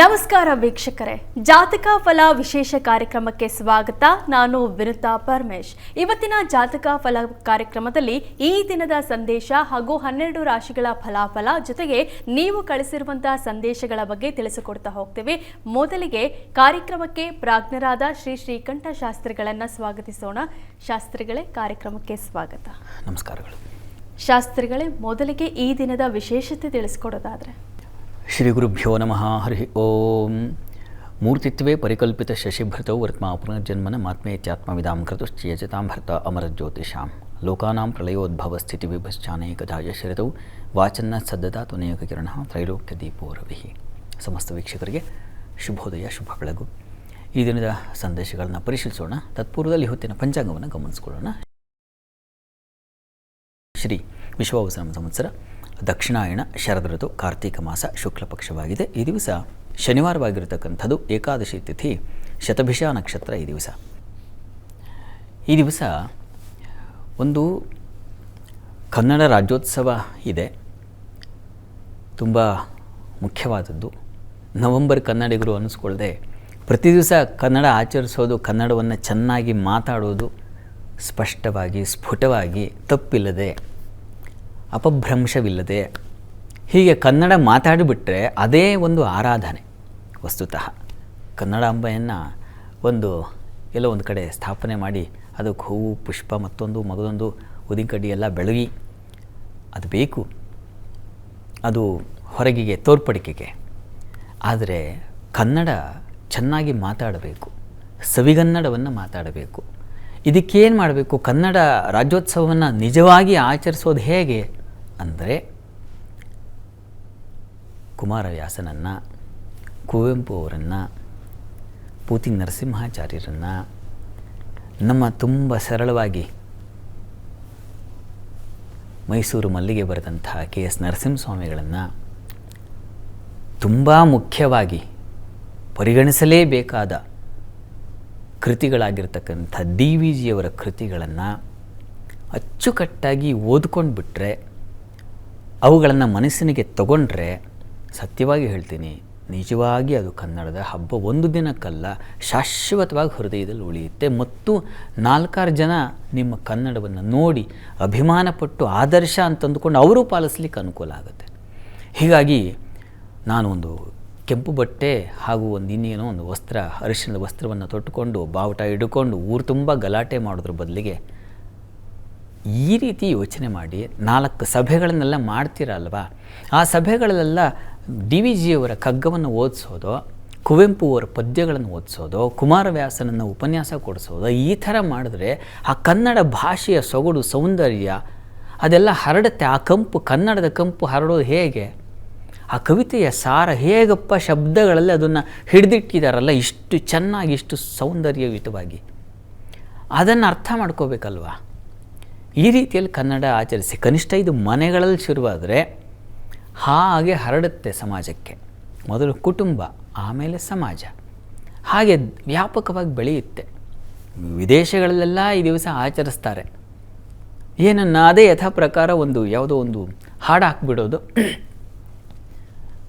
ನಮಸ್ಕಾರ ವೀಕ್ಷಕರೇ. ಜಾತಕ ಫಲ ವಿಶೇಷ ಕಾರ್ಯಕ್ರಮಕ್ಕೆ ಸ್ವಾಗತ. ನಾನು ವಿನುತಾ ಪರಮೇಶ್. ಇವತ್ತಿನ ಜಾತಕ ಫಲ ಕಾರ್ಯಕ್ರಮದಲ್ಲಿ ಈ ದಿನದ ಸಂದೇಶ ಹಾಗೂ ಹನ್ನೆರಡು ರಾಶಿಗಳ ಫಲಾಫಲ ಜೊತೆಗೆ ನೀವು ಕಳಿಸಿರುವಂತಹ ಸಂದೇಶಗಳ ಬಗ್ಗೆ ತಿಳಿಸಿಕೊಡ್ತಾ ಹೋಗ್ತೇವೆ. ಮೊದಲಿಗೆ ಕಾರ್ಯಕ್ರಮಕ್ಕೆ ಪ್ರಾಜ್ಞರಾದ ಶ್ರೀ ಶ್ರೀಕಂಠ ಶಾಸ್ತ್ರಿಗಳನ್ನು ಸ್ವಾಗತಿಸೋಣ. ಶಾಸ್ತ್ರಿಗಳೇ ಕಾರ್ಯಕ್ರಮಕ್ಕೆ ಸ್ವಾಗತ. ನಮಸ್ಕಾರಗಳು. ಶಾಸ್ತ್ರಿಗಳೇ ಮೊದಲಿಗೆ ಈ ದಿನದ ವಿಶೇಷತೆ ತಿಳಿಸ್ಕೊಡೋದಾದ್ರೆ. ಶ್ರೀ ಗುರುಭ್ಯೋ ನಮಃ, ಹರಿ ಓಂ. ಮೂರ್ತಿತ್ವೇ ಪರಿಕಲ್ಪಿತ ಶಶಿಭೃತೌ ವರ್ತ್ಮ ಪುನರ್ಜನ್ಮನ ಮಾತ್ಮೇತ್ಯಾತ್ಮವಿದಾಂ ಕೃತುಶ್ಚೇಜತಾಂ ಭರ್ತ ಅಮರಜ್ಯೋತಿಷಾಂ. ಲೋಕಾನಾಂ ಪ್ರಳಯೋದ್ಭವ ಸ್ಥಿತಿ ವಿಭಶ್ಚಾನೇಕದಾಯ ಶರತೌ. ವಾಚನ್ನ ಸದ್ದತಾ ಕಿರಣ ತ್ರೈಲೋಕ್ಯ ದೀಪೋ ರವಿ ಸಮಸ್ತ ವೀಕ್ಷಕರಿಗೆ ಶುಭೋದಯ, ಶುಭ ಬೆಳಗು. ಈ ದಿನದ ಸಂದೇಶಗಳನ್ನು ಪರಿಶೀಲಿಸೋಣ. ತತ್ಪೂರ್ವದಲ್ಲಿ ಹೊತ್ತಿನ ಪಂಚಾಂಗವನ್ನು ಗಮನಿಸಿಕೊಳ್ಳೋಣ. ಶ್ರೀ ವಿಶ್ವಾವಸನ ಸಂವತ್ಸರ ದಕ್ಷಿಣಾಯಣ, ಶರದ ಋತು, ಕಾರ್ತೀಕ ಮಾಸ ಶುಕ್ಲ ಪಕ್ಷವಾಗಿದೆ. ಈ ದಿವಸ ಶನಿವಾರವಾಗಿರತಕ್ಕಂಥದ್ದು ಏಕಾದಶಿ ತಿಥಿ, ಶತಭಿಷ ನಕ್ಷತ್ರ ಈ ದಿವಸ. ಈ ದಿವಸ ಒಂದು ಕನ್ನಡ ರಾಜ್ಯೋತ್ಸವ ಇದೆ. ತುಂಬ ಮುಖ್ಯವಾದದ್ದು. ನವಂಬರ್ ಕನ್ನಡಿಗರು ಅನ್ನಿಸ್ಕೊಳ್ಳದೆ ಪ್ರತಿ ದಿವಸ ಕನ್ನಡ ಆಚರಿಸೋದು, ಕನ್ನಡವನ್ನು ಚೆನ್ನಾಗಿ ಮಾತಾಡೋದು ಸ್ಪಷ್ಟವಾಗಿ, ಸ್ಫುಟವಾಗಿ, ತಪ್ಪಿಲ್ಲದೆ ಅಪಭ್ರಂಶವಿಲ್ಲದೆ. ಹೀಗೆ ಕನ್ನಡ ಮಾತಾಡಿಬಿಟ್ರೆ ಅದೇ ಒಂದು ಆರಾಧನೆ ವಸ್ತುತಃ. ಕನ್ನಡಾಂಬೆಯನ್ನು ಒಂದು ಎಲ್ಲೋ ಒಂದು ಕಡೆ ಸ್ಥಾಪನೆ ಮಾಡಿ ಅದಕ್ಕೆ ಹೂವು, ಪುಷ್ಪ, ಮತ್ತೊಂದು ಮಗದೊಂದು ಉದಿನಕಡ್ಡಿ ಎಲ್ಲ ಬೆಳಗಿ ಅದು ಬೇಕು. ಅದು ಹೊರಗಿಗೆ ತೋರ್ಪಡಿಕೆಗೆ. ಆದರೆ ಕನ್ನಡ ಚೆನ್ನಾಗಿ ಮಾತಾಡಬೇಕು. ಸವಿಗನ್ನಡವನ್ನು ಮಾತಾಡಬೇಕು. ಇದಕ್ಕೇನು ಮಾಡಬೇಕು? ಕನ್ನಡ ರಾಜ್ಯೋತ್ಸವವನ್ನು ನಿಜವಾಗಿ ಆಚರಿಸೋದು ಹೇಗೆ? ಅಂದರೆ ಕುಮಾರವ್ಯಾಸನನ್ನು, ಕುವೆಂಪು ಅವರನ್ನು ಪೂತಿ ನರಸಿಂಹಾಚಾರ್ಯರನ್ನು ನಮ್ಮ ತುಂಬ ಸರಳವಾಗಿ ಮೈಸೂರು ಮಲ್ಲಿಗೆ ಬರೆದಂತಹ ಕೆ ಎಸ್ ನರಸಿಂಹಸ್ವಾಮಿಗಳನ್ನು ತುಂಬ ಮುಖ್ಯವಾಗಿ ಪರಿಗಣಿಸಲೇಬೇಕಾದ ಕೃತಿಗಳಾಗಿರ್ತಕ್ಕಂಥ ಡಿ ವಿ ಜಿಯವರ ಕೃತಿಗಳನ್ನು ಅಚ್ಚುಕಟ್ಟಾಗಿ ಓದ್ಕೊಂಡು ಬಿಟ್ಟರೆ ಅವುಗಳನ್ನು ಮನಸ್ಸಿನಿಗೆ ತಗೊಂಡ್ರೆ ಸತ್ಯವಾಗಿ ಹೇಳ್ತೀನಿ, ನಿಜವಾಗಿ ಅದು ಕನ್ನಡದ ಹಬ್ಬ ಒಂದು ದಿನಕ್ಕಲ್ಲ, ಶಾಶ್ವತವಾಗಿ ಹೃದಯದಲ್ಲಿ ಉಳಿಯುತ್ತೆ. ಮತ್ತು ನಾಲ್ಕಾರು ಜನ ನಿಮ್ಮ ಕನ್ನಡವನ್ನು ನೋಡಿ ಅಭಿಮಾನಪಟ್ಟು ಆದರ್ಶ ಅಂತಂದುಕೊಂಡು ಅವರು ಪಾಲಿಸ್ಲಿಕ್ಕೆ ಅನುಕೂಲ ಆಗುತ್ತೆ. ಹೀಗಾಗಿ ನಾನು ಒಂದು ಕೆಂಪು ಬಟ್ಟೆ ಹಾಗೂ ಒಂದು ಇನ್ನೇನೋ ಒಂದು ವಸ್ತ್ರ ಅರಿಶಿನದ ವಸ್ತ್ರವನ್ನು ತೊಟ್ಟುಕೊಂಡು ಬಾವುಟ ಹಿಡ್ಕೊಂಡು ಊರು ತುಂಬ ಗಲಾಟೆ ಮಾಡೋದ್ರ ಬದಲಿಗೆ ಈ ರೀತಿ ಯೋಚನೆ ಮಾಡಿ ನಾಲ್ಕು ಸಭೆಗಳನ್ನೆಲ್ಲ ಮಾಡ್ತೀರಲ್ವಾ? ಆ ಸಭೆಗಳಲ್ಲೆಲ್ಲ ಡಿ ವಿ ಜಿಯವರ ಕಗ್ಗವನ್ನು ಓದಿಸೋದು ಕುವೆಂಪು ಅವರ ಪದ್ಯಗಳನ್ನು ಓದಿಸೋದು, ಕುಮಾರವ್ಯಾಸನನ್ನು ಉಪನ್ಯಾಸ ಕೊಡಿಸೋದು, ಈ ಥರ ಮಾಡಿದ್ರೆ ಆ ಕನ್ನಡ ಭಾಷೆಯ ಸೊಗಡು, ಸೌಂದರ್ಯ ಅದೆಲ್ಲ ಹರಡುತ್ತೆ. ಆ ಕಂಪು, ಕನ್ನಡದ ಕಂಪು ಹರಡೋದು ಹೇಗೆ? ಆ ಕವಿತೆಯ ಸಾರ ಹೇಗಪ್ಪ ಶಬ್ದಗಳಲ್ಲಿ ಅದನ್ನು ಹಿಡಿದಿಟ್ಟಿದಾರಲ್ಲ, ಇಷ್ಟು ಚೆನ್ನಾಗಿ, ಇಷ್ಟು ಸೌಂದರ್ಯಯುತವಾಗಿ. ಅದನ್ನು ಅರ್ಥ ಮಾಡ್ಕೋಬೇಕಲ್ವಾ? ಈ ರೀತಿಯಲ್ಲಿ ಕನ್ನಡ ಆಚರಿಸಿ ಕನಿಷ್ಠ ಇದು ಮನೆಗಳಲ್ಲಿ ಶುರುವಾದರೆ ಹಾಗೆ ಹರಡುತ್ತೆ ಸಮಾಜಕ್ಕೆ. ಮೊದಲು ಕುಟುಂಬ, ಆಮೇಲೆ ಸಮಾಜ. ಹಾಗೆ ವ್ಯಾಪಕವಾಗಿ ಬೆಳೆಯುತ್ತೆ. ವಿದೇಶಗಳಲ್ಲೆಲ್ಲ ಈ ದಿವಸ ಆಚರಿಸ್ತಾರೆ. ಏನನ್ನ ಅದೇ ಯಥಾ ಪ್ರಕಾರ ಒಂದು ಯಾವುದೋ ಒಂದು ಹಾಡು ಹಾಕ್ಬಿಡೋದು.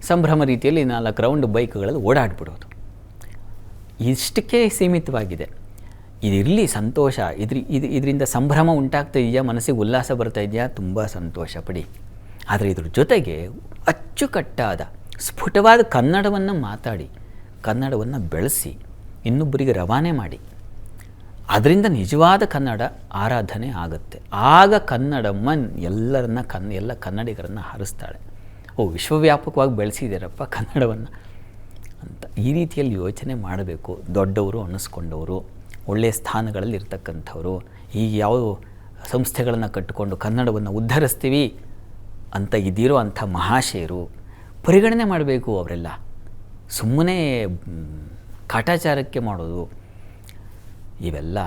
ಸಂಭ್ರಮ ರೀತಿಯಲ್ಲಿ ನಾಲ್ಕು ರೌಂಡ್ ಬೈಕ್ಗಳಲ್ಲಿ ಓಡಾಡ್ಬಿಡೋದು. ಇಷ್ಟಕ್ಕೆ ಸೀಮಿತವಾಗಿದೆ. ಇದಿರಲಿ ಸಂತೋಷ. ಇದ್ರ, ಇದು, ಇದರಿಂದ ಸಂಭ್ರಮ ಉಂಟಾಗ್ತಾ ಇದೆಯಾ, ಮನಸ್ಸಿಗೆ ಉಲ್ಲಾಸ ಬರ್ತಾ ಇದೆಯಾ, ತುಂಬ ಸಂತೋಷ ಪಡಿ. ಆದರೆ ಇದ್ರ ಜೊತೆಗೆ ಅಚ್ಚುಕಟ್ಟಾದ, ಸ್ಫುಟವಾದ ಕನ್ನಡವನ್ನು ಮಾತಾಡಿ, ಕನ್ನಡವನ್ನು ಬೆಳೆಸಿ, ಇನ್ನೊಬ್ಬರಿಗೆ ರವಾನೆ ಮಾಡಿ. ಅದರಿಂದ ನಿಜವಾದ ಕನ್ನಡ ಆರಾಧನೆ ಆಗುತ್ತೆ. ಆಗ ಕನ್ನಡ ಮನ್ ಎಲ್ಲರನ್ನ ಕನ್, ಎಲ್ಲ ಕನ್ನಡಿಗರನ್ನು ಹರಿಸ್ತಾಳೆ. ಓ, ವಿಶ್ವವ್ಯಾಪಕವಾಗಿ ಬೆಳೆಸಿದ್ದೀರಪ್ಪ ಕನ್ನಡವನ್ನು. ಅಂತ ಈ ರೀತಿಯಲ್ಲಿ ಯೋಚನೆ ಮಾಡಬೇಕು. ದೊಡ್ಡವರು ಅನ್ನಿಸ್ಕೊಂಡವರು. ಒಳ್ಳೆಯ ಸ್ಥಾನಗಳಲ್ಲಿ ಇರ್ತಕ್ಕಂಥವ್ರು. ಈ ಯಾವ ಸಂಸ್ಥೆಗಳನ್ನು ಕಟ್ಟಿಕೊಂಡು ಕನ್ನಡವನ್ನು ಉದ್ಧರಿಸ್ತೀವಿ ಅಂತ ಇದ್ದಿರೋ ಅಂಥ ಮಹಾಶಯರು ಪರಿಗಣನೆ ಮಾಡಬೇಕು ಅವರೆಲ್ಲ. ಸುಮ್ಮನೆ ಕಾಟಾಚಾರಕ್ಕೆ ಮಾಡೋದು ಇವೆಲ್ಲ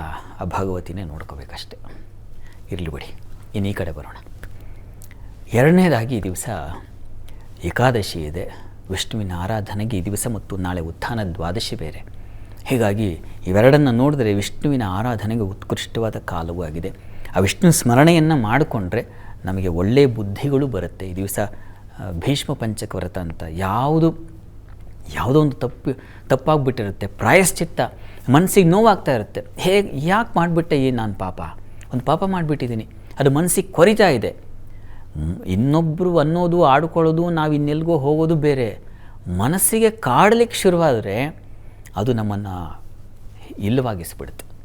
ಆ ಭಗವತಿನೇ ನೋಡ್ಕೋಬೇಕಷ್ಟೆ. ಇರಲಿ ಬಿಡಿ, ಇನ್ನೀ ಈ ಕಡೆ ಬರೋಣ. ಎರಡನೇದಾಗಿ ಈ ದಿವಸ ಏಕಾದಶಿ ಇದೆ. ವಿಷ್ಣುವಿನ ಆರಾಧನೆಗೆ ಈ ದಿವಸ ಮತ್ತು ನಾಳೆ ಉತ್ಥಾನ ದ್ವಾದಶಿ ಬೇರೆ. ಹೀಗಾಗಿ ಇವೆರಡನ್ನು ನೋಡಿದ್ರೆ ವಿಷ್ಣುವಿನ ಆರಾಧನೆಗೆ ಉತ್ಕೃಷ್ಟವಾದ ಕಾಲವೂ ಆಗಿದೆ. ಆ ವಿಷ್ಣು ಸ್ಮರಣೆಯನ್ನು ಮಾಡಿಕೊಂಡ್ರೆ ನಮಗೆ ಒಳ್ಳೆಯ ಬುದ್ಧಿಗಳು ಬರುತ್ತೆ. ಈ ದಿವಸ ಭೀಷ್ಮ ಪಂಚಕ ವ್ರತ ಅಂತ ಯಾವುದು, ಯಾವುದೋ ಒಂದು ತಪ್ಪು, ತಪ್ಪಾಗ್ಬಿಟ್ಟಿರುತ್ತೆ. ಪ್ರಾಯಶ್ಚಿತ್ತ ಮನಸ್ಸಿಗೆ ನೋವಾಗ್ತಾ ಇರುತ್ತೆ. ಹೇಗೆ, ಯಾಕೆ ಮಾಡಿಬಿಟ್ಟೆ ಏನು ನಾನು ಪಾಪ? ಒಂದು ಪಾಪ ಮಾಡಿಬಿಟ್ಟಿದ್ದೀನಿ. ಅದು ಮನಸ್ಸಿಗೆ ಕೊರಿತಾ ಇದೆ. ಇನ್ನೊಬ್ಬರು ಅನ್ನೋದು, ಆಡ್ಕೊಳ್ಳೋದು, ನಾವು ಇನ್ನೆಲ್ಗೋ ಹೋಗೋದು ಬೇರೆ. ಮನಸ್ಸಿಗೆ ಕಾಡಲಿಕ್ಕೆ ಶುರುವಾದರೆ ಅದು ನಮ್ಮನ್ನು ಇಲ್ಲವಾಗಿಸ್ಬಿಡುತ್ತೆ.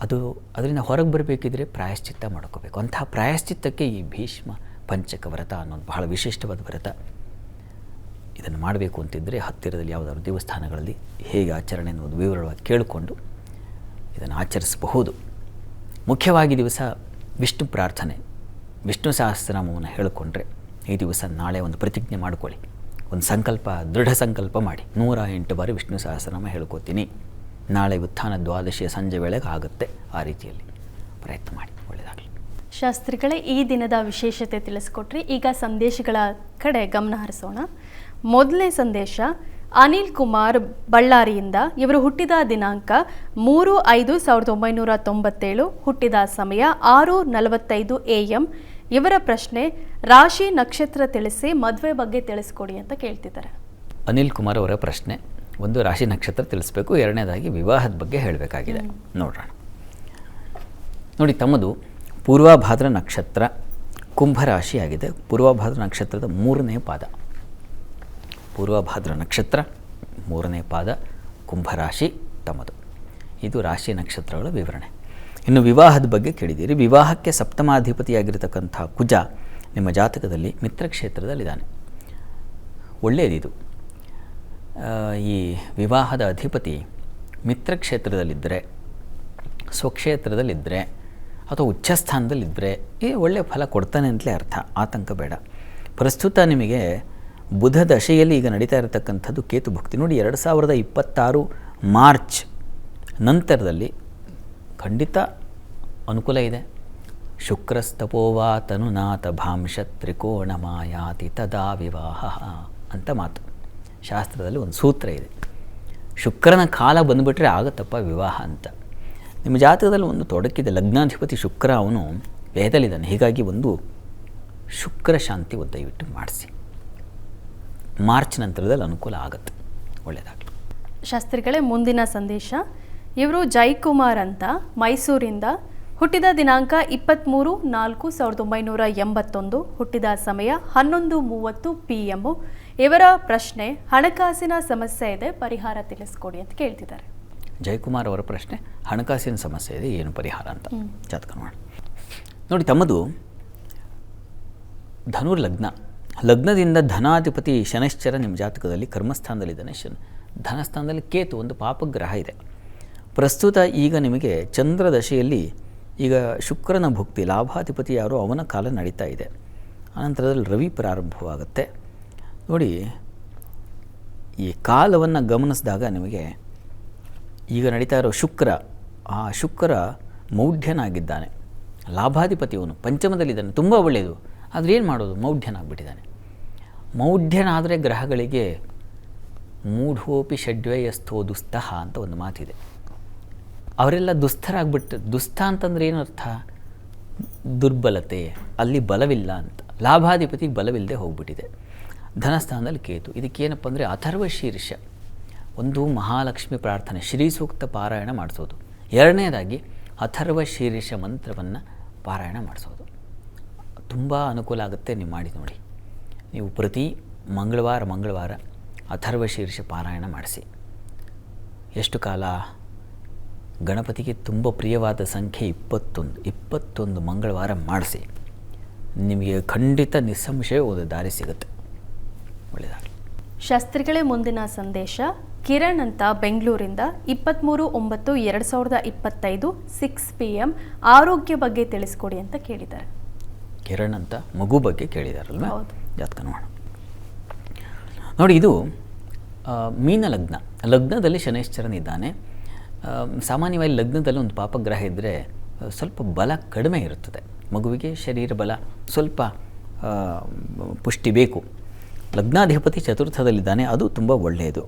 ಅದು ಅದರಿಂದ ಹೊರಗೆ ಬರಬೇಕಿದ್ರೆ ಪ್ರಾಯಶ್ಚಿತ್ತ ಮಾಡ್ಕೋಬೇಕು. ಅಂತಹ ಪ್ರಾಯಶ್ಚಿತ್ತಕ್ಕೆ ಈ ಭೀಷ್ಮ ಪಂಚಕ ವ್ರತ ಅನ್ನೋದು ಬಹಳ ವಿಶಿಷ್ಟವಾದ ವ್ರತ. ಇದನ್ನು ಮಾಡಬೇಕು ಅಂತಿದ್ದರೆ ಹತ್ತಿರದಲ್ಲಿ ಯಾವುದಾದ್ರು ದೇವಸ್ಥಾನಗಳಲ್ಲಿ ಹೇಗೆ ಆಚರಣೆ ಅನ್ನೋದು ವಿವರವಾಗಿ ಕೇಳಿಕೊಂಡು ಇದನ್ನು ಆಚರಿಸಬಹುದು. ಮುಖ್ಯವಾಗಿ ದಿವಸ ವಿಷ್ಣು ಪ್ರಾರ್ಥನೆ. ವಿಷ್ಣು ಸಹಸ್ರನಾಮವನ್ನು ಹೇಳಿಕೊಂಡ್ರೆ ಈ ದಿವಸ ನಾಳೆ ಒಂದು ಪ್ರತಿಜ್ಞೆ ಮಾಡಿಕೊಳ್ಳಿ. ಒಂದು ಸಂಕಲ್ಪ, ದೃಢ ಸಂಕಲ್ಪ ಮಾಡಿ. ನೂರ ಎಂಟು ಬಾರಿ ವಿಷ್ಣು ಸಹಸ್ರನಾಮ ಹೇಳ್ಕೊತೀನಿ. ನಾಳೆ ಉತ್ಥಾನ ದ್ವಾದಶಿಯ ಸಂಜೆ ವೇಳೆಗೆ ಆಗುತ್ತೆ ಆ ರೀತಿಯಲ್ಲಿ. ಪ್ರಯತ್ನ ಮಾಡಿ. ಒಳ್ಳೆಯದಾಗಲಿ ಶಾಸ್ತ್ರಿಗಳೇ, ಈ ದಿನದ ವಿಶೇಷತೆ ತಿಳಿಸ್ಕೊಟ್ರಿ. ಈಗ ಸಂದೇಶಗಳ ಕಡೆ ಗಮನ ಹರಿಸೋಣ. ಮೊದಲನೇ ಸಂದೇಶ, ಅನಿಲ್ ಕುಮಾರ್ ಬಳ್ಳಾರಿಯಿಂದ, ಇವರು ಹುಟ್ಟಿದ ದಿನಾಂಕ ಮೂರು ಐದು ಸಾವಿರದ ಒಂಬೈನೂರ ತೊಂಬತ್ತೇಳು, ಹುಟ್ಟಿದ ಸಮಯ ಆರು ನಲವತ್ತೈದು ಎ ಎಂ ಇವರ ಪ್ರಶ್ನೆ ರಾಶಿ ನಕ್ಷತ್ರ ತಿಳಿಸಿ ಮದುವೆ ಬಗ್ಗೆ ತಿಳಿಸ್ಕೊಡಿ ಅಂತ ಕೇಳ್ತಿದ್ದಾರೆ. ಅನಿಲ್ ಕುಮಾರ್ ಅವರ ಪ್ರಶ್ನೆ ಒಂದು ರಾಶಿ ನಕ್ಷತ್ರ ತಿಳಿಸ್ಬೇಕು ಎರಡನೇದಾಗಿ ವಿವಾಹದ ಬಗ್ಗೆ ಹೇಳಬೇಕಾಗಿದೆ. ನೋಡೋಣ. ನೋಡಿ ತಮ್ಮದು ಪೂರ್ವಭಾದ್ರ ನಕ್ಷತ್ರ ಕುಂಭರಾಶಿಯಾಗಿದೆ. ಪೂರ್ವಭಾದ್ರ ನಕ್ಷತ್ರದ ಮೂರನೇ ಪಾದ. ಪೂರ್ವಭಾದ್ರ ನಕ್ಷತ್ರ ಮೂರನೇ ಪಾದ ಕುಂಭರಾಶಿ ತಮ್ಮದು. ಇದು ರಾಶಿ ನಕ್ಷತ್ರಗಳ ವಿವರಣೆ. ಇನ್ನು ವಿವಾಹದ ಬಗ್ಗೆ ಕೇಳಿದ್ದೀರಿ. ವಿವಾಹಕ್ಕೆ ಸಪ್ತಮಾಧಿಪತಿಯಾಗಿರ್ತಕ್ಕಂಥ ಕುಜ ನಿಮ್ಮ ಜಾತಕದಲ್ಲಿ ಮಿತ್ರಕ್ಷೇತ್ರದಲ್ಲಿದ್ದಾನೆ ಒಳ್ಳೆಯದಿದು. ಈ ವಿವಾಹದ ಅಧಿಪತಿ ಮಿತ್ರಕ್ಷೇತ್ರದಲ್ಲಿದ್ದರೆ ಸ್ವಕ್ಷೇತ್ರದಲ್ಲಿದ್ದರೆ ಅಥವಾ ಉಚ್ಚಸ್ಥಾನದಲ್ಲಿದ್ದರೆ ಈ ಒಳ್ಳೆಯ ಫಲ ಕೊಡ್ತಾನೆ ಅಂತಲೇ ಅರ್ಥ. ಆತಂಕ ಬೇಡ. ಪ್ರಸ್ತುತ ನಿಮಗೆ ಬುಧ ದಶೆಯಲ್ಲಿ ಈಗ ನಡೀತಾ ಇರತಕ್ಕಂಥದ್ದು ಕೇತು ಭಕ್ತಿ ನೋಡಿ, ಎರಡು ಸಾವಿರದ ಇಪ್ಪತ್ತಾರು ಮಾರ್ಚ್ ನಂತರದಲ್ಲಿ ಖಂಡಿತ ಅನುಕೂಲ ಇದೆ. ಶುಕ್ರಸ್ತಪೋವಾ ತನುನಾಥ ಭಾಂಶ ತ್ರಿಕೋಣ ಮಾಯಾತಿ ತದಾ ವಿವಾಹ ಅಂತ ಮಾತು. ಶಾಸ್ತ್ರದಲ್ಲಿ ಒಂದು ಸೂತ್ರ ಇದೆ. ಶುಕ್ರನ ಕಾಲ ಬಂದುಬಿಟ್ರೆ ಆಗತ್ತಪ್ಪ ವಿವಾಹ ಅಂತ. ನಿಮ್ಮ ಜಾತಕದಲ್ಲಿ ಒಂದು ತೊಡಕಿದೆ. ಲಗ್ನಾಧಿಪತಿ ಶುಕ್ರ ಅವನು ವೇದಲಿದ್ದಾನೆ. ಹೀಗಾಗಿ ಒಂದು ಶುಕ್ರ ಶಾಂತಿ ದಯವಿಟ್ಟು ಮಾಡಿಸಿ. ಮಾರ್ಚ್ ನಂತರದಲ್ಲಿ ಅನುಕೂಲ ಆಗುತ್ತೆ. ಒಳ್ಳೆಯದಾಗಲಿ ಶಾಸ್ತ್ರಿಗಳೇ, ಮುಂದಿನ ಸಂದೇಶ. ಇವರು ಜೈಕುಮಾರ್ ಅಂತ ಮೈಸೂರಿಂದ ಹುಟ್ಟಿದ ದಿನಾಂಕ ಇಪ್ಪತ್ತ್ಮೂರು ನಾಲ್ಕು ಸಾವಿರದ ಒಂಬೈನೂರ ಎಂಬತ್ತೊಂದು ಹುಟ್ಟಿದ ಸಮಯ ಹನ್ನೊಂದು ಮೂವತ್ತು ಪಿ ಎಮ್ಮು ಇವರ ಪ್ರಶ್ನೆ ಹಣಕಾಸಿನ ಸಮಸ್ಯೆ ಇದೆ ಪರಿಹಾರ ತಿಳಿಸ್ಕೊಡಿ ಅಂತ ಕೇಳ್ತಿದ್ದಾರೆ. ಜಯಕುಮಾರ್ ಅವರ ಪ್ರಶ್ನೆ ಹಣಕಾಸಿನ ಸಮಸ್ಯೆ ಇದೆ ಏನು ಪರಿಹಾರ ಅಂತ? ಜಾತಕ ನೋಡಿ ನೋಡಿ ತಮ್ಮದು ಧನುರ್ ಲಗ್ನ. ಲಗ್ನದಿಂದ ಧನಾಧಿಪತಿ ಶನಶ್ಚರ ನಿಮ್ಮ ಜಾತಕದಲ್ಲಿ ಕರ್ಮಸ್ಥಾನದಲ್ಲಿದ್ದಾನೆ ಶನ್. ಧನಸ್ಥಾನದಲ್ಲಿ ಕೇತು ಒಂದು ಪಾಪಗ್ರಹ ಇದೆ. ಪ್ರಸ್ತುತ ಈಗ ನಿಮಗೆ ಚಂದ್ರ ದಶೆಯಲ್ಲಿ ಈಗ ಶುಕ್ರನ ಭುಕ್ತಿ, ಲಾಭಾಧಿಪತಿ ಯಾರೋ ಅವನ ಕಾಲ ನಡೀತಾ ಇದೆ. ಆನಂತರದಲ್ಲಿ ರವಿ ಪ್ರಾರಂಭವಾಗುತ್ತೆ. ನೋಡಿ, ಈ ಕಾಲವನ್ನು ಗಮನಿಸಿದಾಗ ನಿಮಗೆ ಈಗ ನಡೀತಾ ಇರೋ ಶುಕ್ರ, ಆ ಶುಕ್ರ ಮೌಢ್ಯನಾಗಿದ್ದಾನೆ. ಲಾಭಾಧಿಪತಿಯವನು ಪಂಚಮದಲ್ಲಿದ್ದಾನೆ ತುಂಬ ಒಳ್ಳೆಯದು. ಆದರೆ ಏನು ಮಾಡೋದು? ಮೌಢ್ಯನಾಗ್ಬಿಟ್ಟಿದ್ದಾನೆ. ಮೌಢ್ಯನಾದರೆ ಗ್ರಹಗಳಿಗೆ ಮೂಢೋಪಿ ಷಡ್ವಯಸ್ಥೋ ದುಸ್ತಃ ಅಂತ ಒಂದು ಮಾತಿದೆ. ಅವರೆಲ್ಲ ದುಸ್ಥರಾಗ್ಬಿಟ್ಟು ದುಸ್ಥ ಅಂತಂದ್ರೆ ಏನರ್ಥ? ದುರ್ಬಲತೆ. ಅಲ್ಲಿ ಬಲವಿಲ್ಲ ಅಂತ. ಲಾಭಾಧಿಪತಿ ಬಲವಿಲ್ಲದೆ ಹೋಗ್ಬಿಟ್ಟಿದೆ. ಧನಸ್ಥಾನದಲ್ಲಿ ಕೇತು. ಇದಕ್ಕೇನಪ್ಪ ಅಂದರೆ ಅಥರ್ವ ಶೀರ್ಷ. ಒಂದು ಮಹಾಲಕ್ಷ್ಮಿ ಪ್ರಾರ್ಥನೆ, ಶ್ರೀ ಸೂಕ್ತ ಪಾರಾಯಣ ಮಾಡಿಸೋದು. ಎರಡನೇದಾಗಿ ಅಥರ್ವ ಶೀರ್ಷ ಮಂತ್ರವನ್ನು ಪಾರಾಯಣ ಮಾಡಿಸೋದು. ತುಂಬ ಅನುಕೂಲ ಆಗುತ್ತೆ ನೀವು ಮಾಡಿ ನೋಡಿ. ನೀವು ಪ್ರತಿ ಮಂಗಳವಾರ ಮಂಗಳವಾರ ಅಥರ್ವ ಶೀರ್ಷ ಪಾರಾಯಣ ಮಾಡಿಸಿ. ಎಷ್ಟು ಕಾಲ? ಗಣಪತಿಗೆ ತುಂಬ ಪ್ರಿಯವಾದ ಸಂಖ್ಯೆ ಇಪ್ಪತ್ತೊಂದು. ಇಪ್ಪತ್ತೊಂದು ಮಂಗಳವಾರ ಮಾಡಿಸಿ. ನಿಮಗೆ ಖಂಡಿತ ನಿಸ್ಸಂಶಯ ಒಂದು ದಾರಿ ಸಿಗುತ್ತೆ. ಒಳ್ಳೆಯದಾಗಲಿ ಶಾಸ್ತ್ರಿಗಳೇ ಮುಂದಿನ ಸಂದೇಶ. ಕಿರಣ್ ಅಂತ ಬೆಂಗಳೂರಿಂದ ಇಪ್ಪತ್ತ್ಮೂರು ಒಂಬತ್ತು ಎರಡು ಸಾವಿರದ ಇಪ್ಪತ್ತೈದು ಸಿಕ್ಸ್ ಪಿ ಎಂ ಆರೋಗ್ಯ ಬಗ್ಗೆ ತಿಳಿಸ್ಕೊಡಿ ಅಂತ ಕೇಳಿದ್ದಾರೆ. ಕಿರಣ್ ಅಂತ ಮಗು ಬಗ್ಗೆ ಕೇಳಿದಾರಲ್ವ? ಹೌದು. ಜಾತಕ ನೋಡೋಣ. ನೋಡಿ ಇದು ಮೀನ ಲಗ್ನ ಲಗ್ನದಲ್ಲಿ ಶನೈಶ್ಚರನಿದ್ದಾನೆ ಸಾಮಾನ್ಯವಾಗಿ ಲಗ್ನದಲ್ಲಿ ಒಂದು ಪಾಪಗ್ರಹ ಇದ್ದರೆ ಸ್ವಲ್ಪ ಬಲ ಕಡಿಮೆ ಇರುತ್ತದೆ. ಮಗುವಿಗೆ ಶರೀರ ಬಲ ಸ್ವಲ್ಪ ಪುಷ್ಟಿ ಬೇಕು. ಲಗ್ನಾಧಿಪತಿ ಚತುರ್ಥದಲ್ಲಿದ್ದಾನೆ, ಅದು ತುಂಬ ಒಳ್ಳೆಯದು.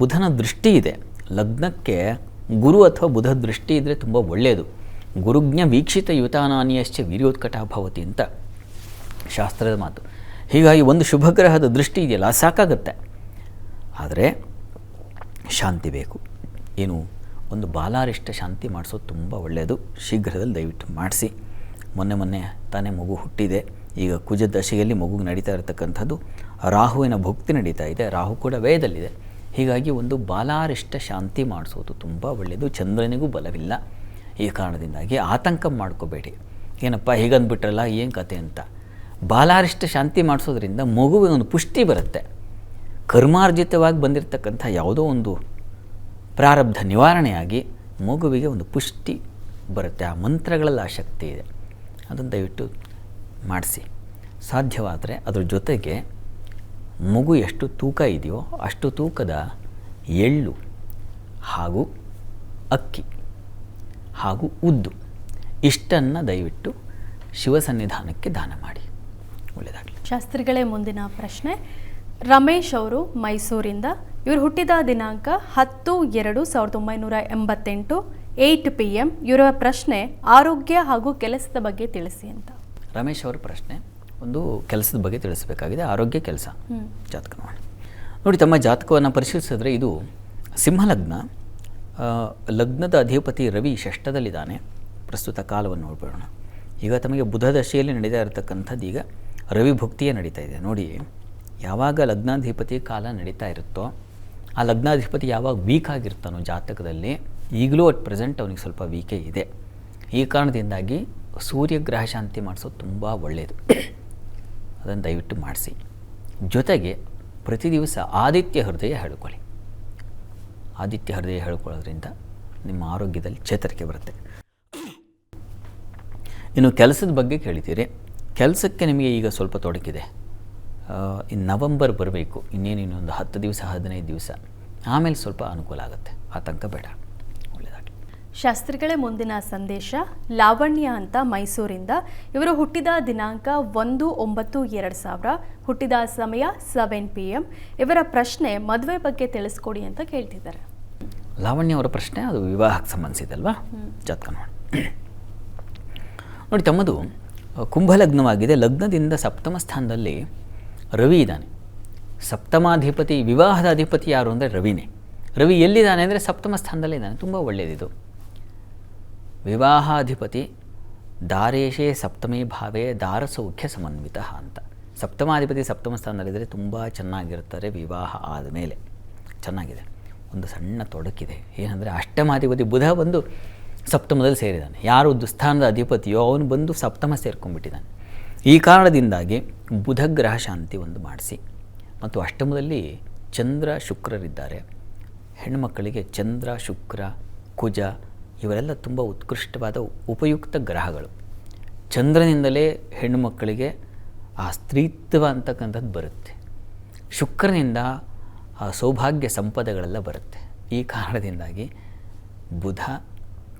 ಬುಧನ ದೃಷ್ಟಿ ಇದೆ. ಲಗ್ನಕ್ಕೆ ಗುರು ಅಥವಾ ಬುಧ ದೃಷ್ಟಿ ಇದ್ದರೆ ತುಂಬ ಒಳ್ಳೆಯದು. ಗುರುಜ್ಞ ವೀಕ್ಷಿತ ಯುತಾನಾನಿಯಶ್ಚ ವೀರ್ಯೋತ್ಕಟ ಭವತಿ ಅಂತ ಶಾಸ್ತ್ರದ ಮಾತು. ಹೀಗಾಗಿ ಒಂದು ಶುಭಗ್ರಹದ ದೃಷ್ಟಿ ಇದೆಯಲ್ಲ, ಸಾಕಾಗುತ್ತೆ. ಆದರೆ ಶಾಂತಿ ಬೇಕು. ಏನು ಒಂದು ಬಾಲಾರಿಷ್ಟ ಶಾಂತಿ ಮಾಡಿಸೋದು ತುಂಬ ಒಳ್ಳೆಯದು. ಶೀಘ್ರದಲ್ಲಿ ದಯವಿಟ್ಟು ಮಾಡಿಸಿ. ಮೊನ್ನೆ ಮೊನ್ನೆ ತಾನೇ ಮಗು ಹುಟ್ಟಿದೆ. ಈಗ ಕುಜ ದಶೆಯಲ್ಲಿ ಮಗುಗೆ ನಡೀತಾ ಇರತಕ್ಕಂಥದ್ದು ರಾಹುವಿನ ಭಕ್ತಿ ನಡೀತಾ ಇದೆ. ರಾಹು ಕೂಡ ವೇದಲ್ಲಿದೆ ಹೀಗಾಗಿ ಒಂದು ಬಾಲಾರಿಷ್ಟ ಶಾಂತಿ ಮಾಡಿಸೋದು ತುಂಬ ಒಳ್ಳೆಯದು. ಚಂದ್ರನಿಗೂ ಬಲವಿಲ್ಲ. ಈ ಕಾರಣದಿಂದಾಗಿ ಆತಂಕ ಮಾಡ್ಕೋಬೇಡಿ. ಏನಪ್ಪ ಹೀಗಂದ್ಬಿಟ್ರಲ್ಲ, ಏನು ಕತೆ ಅಂತ. ಬಾಲಾರಿಷ್ಟ ಶಾಂತಿ ಮಾಡಿಸೋದ್ರಿಂದ ಮಗುವಿಗೆ ಒಂದು ಪುಷ್ಟಿ ಬರುತ್ತೆ. ಕರ್ಮಾರ್ಜಿತವಾಗಿ ಬಂದಿರತಕ್ಕಂಥ ಯಾವುದೋ ಒಂದು ಪ್ರಾರಬ್ಧ ನಿವಾರಣೆಯಾಗಿ ಮಗುವಿಗೆ ಒಂದು ಪುಷ್ಟಿ ಬರುತ್ತೆ. ಆ ಮಂತ್ರಗಳಲ್ಲಿ ಆ ಶಕ್ತಿ ಇದೆ. ಅದನ್ನು ದಯವಿಟ್ಟು ಮಾಡಿಸಿ. ಸಾಧ್ಯವಾದರೆ ಅದ್ರ ಜೊತೆಗೆ ಮಗು ಎಷ್ಟು ತೂಕ ಇದೆಯೋ ಅಷ್ಟು ತೂಕದ ಎಳ್ಳು ಹಾಗೂ ಅಕ್ಕಿ ಹಾಗೂ ಉದ್ದು ಇಷ್ಟನ್ನು ದಯವಿಟ್ಟು ಶಿವಸನ್ನಿಧಾನಕ್ಕೆ ದಾನ ಮಾಡಿ. ಒಳ್ಳೆಯದಾಗಲಿ. ಶಾಸ್ತ್ರಿಗಳೇ ಮುಂದಿನ ಪ್ರಶ್ನೆ. ರಮೇಶ್ ಅವರು ಮೈಸೂರಿಂದ ಇವರು ಹುಟ್ಟಿದ ದಿನಾಂಕ ಹತ್ತು ಎರಡು ಸಾವಿರದ ಒಂಬೈನೂರ ಎಂಬತ್ತೆಂಟು ಏಯ್ಟ್ ಪಿ ಎಂ ಇವರ ಪ್ರಶ್ನೆ ಆರೋಗ್ಯ ಹಾಗೂ ಕೆಲಸದ ಬಗ್ಗೆ ತಿಳಿಸಿ ಅಂತ. ರಮೇಶ್ ಅವರ ಪ್ರಶ್ನೆ ಒಂದು ಕೆಲಸದ ಬಗ್ಗೆ ತಿಳಿಸಬೇಕಾಗಿದೆ ಆರೋಗ್ಯ ಕೆಲಸ. ಜಾತಕ ನೋಡಿ. ನೋಡಿ ತಮ್ಮ ಜಾತಕವನ್ನು ಪರಿಶೀಲಿಸಿದ್ರೆ ಇದು ಸಿಂಹಲಗ್ನ ಲಗ್ನದ ಅಧಿಪತಿ ರವಿ ಷಷ್ಠದಲ್ಲಿದ್ದಾನೆ. ಪ್ರಸ್ತುತ ಕಾಲವನ್ನು ನೋಡ್ಬಿಡೋಣ. ಈಗ ತಮಗೆ ಬುಧ ದಶೆಯಲ್ಲಿ ನಡೀತಾ ಇರತಕ್ಕಂಥದ್ದು ಈಗ ರವಿ ಭುಕ್ತಿಯೇ ನಡೀತಾ ಇದೆ. ನೋಡಿ ಯಾವಾಗ ಲಗ್ನಾಧಿಪತಿ ಕಾಲ ನಡೀತಾ ಇರುತ್ತೋ ಆ ಲಗ್ನಾಧಿಪತಿ ಯಾವಾಗ ವೀಕ್ ಆಗಿರ್ತಾನೋ ಜಾತಕದಲ್ಲಿ, ಈಗಲೂ ಅಟ್ ಪ್ರೆಸೆಂಟ್ ಅವನಿಗೆ ಸ್ವಲ್ಪ ವೀಕೇ ಇದೆ. ಈ ಕಾರಣದಿಂದಾಗಿ ಸೂರ್ಯಗ್ರಹ ಶಾಂತಿ ಮಾಡಿಸೋದು ತುಂಬ ಒಳ್ಳೆಯದು ಅದನ್ನು ದಯವಿಟ್ಟು ಮಾಡಿಸಿ. ಜೊತೆಗೆ ಪ್ರತಿ ದಿವಸ ಆದಿತ್ಯ ಹೃದಯ ಹೇಳ್ಕೊಳ್ಳಿ. ಆದಿತ್ಯ ಹೃದಯ ಹೇಳ್ಕೊಳ್ಳೋದ್ರಿಂದ ನಿಮ್ಮ ಆರೋಗ್ಯದಲ್ಲಿ ಚೇತರಿಕೆ ಬರುತ್ತೆ. ಇನ್ನು ಕೆಲಸದ ಬಗ್ಗೆ ಕೇಳಿದ್ದೀರಿ. ಕೆಲಸಕ್ಕೆ ನಿಮಗೆ ಈಗ ಸ್ವಲ್ಪ ತೊಡಕಿದೆ. ಇನ್ನು ನವಂಬರ್ ಬರಬೇಕು ಇನ್ನೇನು ಇನ್ನೊಂದು ಹತ್ತು ದಿವಸ ಹದಿನೈದು ದಿವಸ ಆಮೇಲೆ ಸ್ವಲ್ಪ ಅನುಕೂಲ ಆಗುತ್ತೆ. ಆತಂಕ ಬೇಡ. ಒಳ್ಳೆಯದಾಗಲಿ ಶಾಸ್ತ್ರಿಗಳೇ ಮುಂದಿನ ಸಂದೇಶ ಲಾವಣ್ಯ ಅಂತ ಮೈಸೂರಿಂದ. ಇವರು ಹುಟ್ಟಿದ ದಿನಾಂಕ ಒಂದು ಒಂಬತ್ತು ಎರಡು ಸಾವಿರ ಹುಟ್ಟಿದ ಸಮಯ ಸೆವೆನ್ ಪಿ ಎಂ ಇವರ ಪ್ರಶ್ನೆ ಮದುವೆ ಬಗ್ಗೆ ತಿಳಿಸ್ಕೊಡಿ ಅಂತ ಕೇಳ್ತಿದ್ದಾರೆ. ಲಾವಣ್ಯ ಅವರ ಪ್ರಶ್ನೆ ಅದು ವಿವಾಹಕ್ಕೆ ಸಂಬಂಧಿಸಿದಲ್ವಾ ಜಾತಕ ನೋಡಿ. ನೋಡಿ ತಮ್ಮದು ಕುಂಭಲಗ್ನವಾಗಿದೆ. ಲಗ್ನದಿಂದ ಸಪ್ತಮ ಸ್ಥಾನದಲ್ಲಿ ರವಿ ಇದ್ದಾನೆ. ಸಪ್ತಮಾಧಿಪತಿ, ವಿವಾಹದ ಅಧಿಪತಿ ಯಾರು ಅಂದರೆ ರವಿನೇ. ರವಿ ಎಲ್ಲಿದ್ದಾನೆ ಅಂದರೆ ಸಪ್ತಮ ಸ್ಥಾನದಲ್ಲೇ ಇದ್ದಾನೆ. ತುಂಬ ಒಳ್ಳೆಯದಿದು. ವಿವಾಹಾಧಿಪತಿ ದಾರೇಶೇ ಸಪ್ತಮೇ ಭಾವೇ ದಾರಸೌಖ್ಯ ಸಮನ್ವಿತ ಅಂತ. ಸಪ್ತಮಾಧಿಪತಿ ಸಪ್ತಮ ಸ್ಥಾನದಲ್ಲಿದ್ದರೆ ತುಂಬ ಚೆನ್ನಾಗಿರ್ತಾರೆ ವಿವಾಹ ಆದ ಮೇಲೆ ಚೆನ್ನಾಗಿದೆ. ಒಂದು ಸಣ್ಣ ತೊಡಕಿದೆ. ಏನಂದರೆ ಅಷ್ಟಮಾಧಿಪತಿ ಬುಧ ಬಂದು ಸಪ್ತಮದಲ್ಲಿ ಸೇರಿದ್ದಾನೆ. ಯಾರು ದುಸ್ಥಾನದ ಅಧಿಪತಿಯೋ ಅವನು ಬಂದು ಸಪ್ತಮ ಸೇರ್ಕೊಂಡ್ಬಿಟ್ಟಿದ್ದಾನೆ. ಈ ಕಾರಣದಿಂದಾಗಿ ಬುಧ ಗ್ರಹ ಶಾಂತಿ ಒಂದು ಮಾಡಿಸಿ. ಮತ್ತು ಅಷ್ಟಮದಲ್ಲಿ ಚಂದ್ರ ಶುಕ್ರರಿದ್ದಾರೆ. ಹೆಣ್ಣುಮಕ್ಕಳಿಗೆ ಚಂದ್ರ, ಶುಕ್ರ, ಕುಜ ಇವರೆಲ್ಲ ತುಂಬ ಉತ್ಕೃಷ್ಟವಾದ ಉಪಯುಕ್ತ ಗ್ರಹಗಳು. ಚಂದ್ರನಿಂದಲೇ ಹೆಣ್ಣುಮಕ್ಕಳಿಗೆ ಆ ಸ್ತ್ರೀತ್ವ ಅಂತಕ್ಕಂಥದ್ದು ಬರುತ್ತೆ. ಶುಕ್ರನಿಂದ ಆ ಸೌಭಾಗ್ಯ ಸಂಪದಗಳೆಲ್ಲ ಬರುತ್ತೆ. ಈ ಕಾರಣದಿಂದಾಗಿ ಬುಧ,